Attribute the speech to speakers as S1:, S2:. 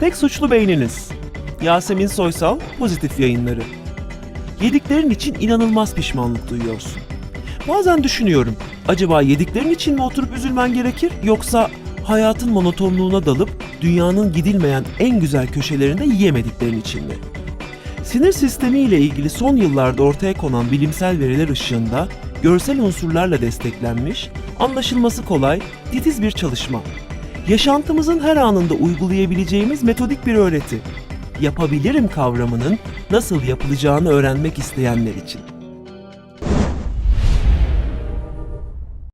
S1: Tek suçlu beyniniz. Yasemin Soysal, Pozitif Yayınları. Yediklerin için inanılmaz pişmanlık duyuyorsun. Bazen düşünüyorum, acaba yediklerin için mi oturup üzülmen gerekir yoksa hayatın monotonluğuna dalıp dünyanın gidilmeyen en güzel köşelerinde yiyemediklerin için mi? Sinir sistemi ile ilgili son yıllarda ortaya konan bilimsel veriler ışığında görsel unsurlarla desteklenmiş, anlaşılması kolay, titiz bir çalışma. Yaşantımızın her anında uygulayabileceğimiz metodik bir öğreti. Yapabilirim kavramının nasıl yapılacağını öğrenmek isteyenler için.